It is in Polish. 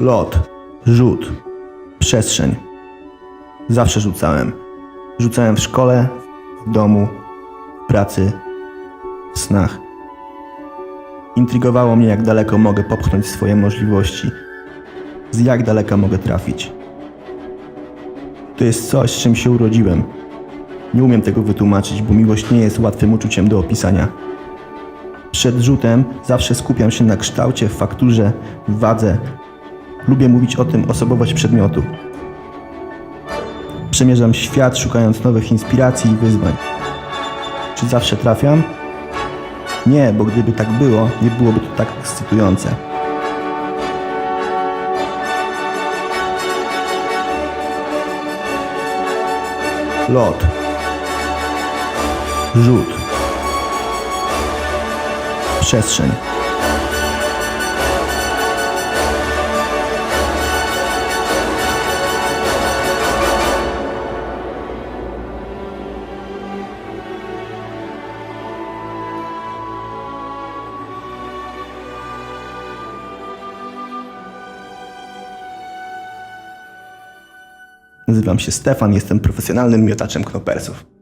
Lot, rzut, przestrzeń. Zawsze rzucałem. Rzucałem w szkole, w domu, w pracy, w snach. Intrygowało mnie, jak daleko mogę popchnąć swoje możliwości, z jak daleka mogę trafić. To jest coś, z czym się urodziłem. Nie umiem tego wytłumaczyć, bo miłość nie jest łatwym uczuciem do opisania. Przed rzutem zawsze skupiam się na kształcie, fakturze, wadze. Lubię mówić o tym osobowość przedmiotu. Przemierzam świat, szukając nowych inspiracji i wyzwań. Czy zawsze trafiam? Nie, bo gdyby tak było, nie byłoby to tak ekscytujące. Lot. Rzut. Przestrzeń. Nazywam się Stefan, jestem profesjonalnym miotaczem knopersów.